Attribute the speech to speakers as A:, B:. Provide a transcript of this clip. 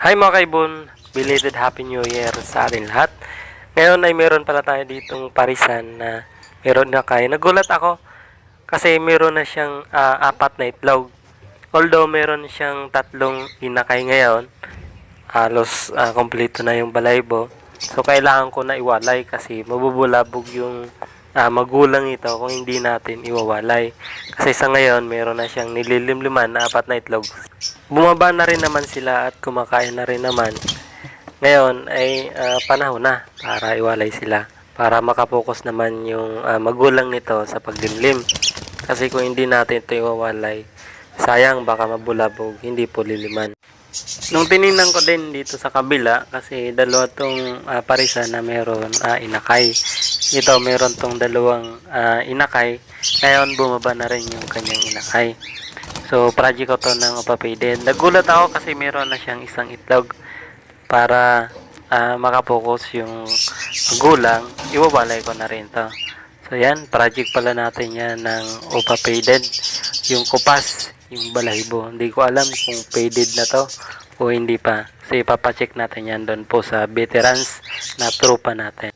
A: Hi mga kaibon, belated Happy New Year sa atin lahat. Ngayon ay meron pala tayo ditong parisan na meron na kaya. Nagulat ako kasi meron na siyang ah, apat na itlog. Although meron siyang tatlong inakay ngayon, halos ah, kompleto na yung balaybo. So kailangan ko na iwalay kasi mabubulabog yung ah, magulang ito kung hindi natin iwawalay. Kasi sa ngayon meron na siyang nililimliman na apat na itlog. Bumaba na rin naman sila at kumakain na rin naman. Ngayon ay ah, panahon na para iwalay sila. Para makapokus naman yung ah, magulang nito sa paglimlim. Kasi kung hindi natin ito iwawalay, sayang baka mabulabog, hindi po liliman. Nung tiningnan ko din dito sa kabila, kasi dalawa tong ah, parisan na meron ah, inakay. Ito meron tong dalawang ah, inakay. Ngayon bumaba na rin yung kanyang inakay. So, project ko to ng upapated. Nagulat ako kasi meron na siyang isang itlog para ah, makapokus yung gulang. Iwabalay ko na rin to. So, yan. Project pala natin yan ng upapated. Yung kupas, yung balahibo. Hindi ko alam kung faded na to o hindi pa. So, ipapacheck natin yan doon po sa veterans na tropa natin.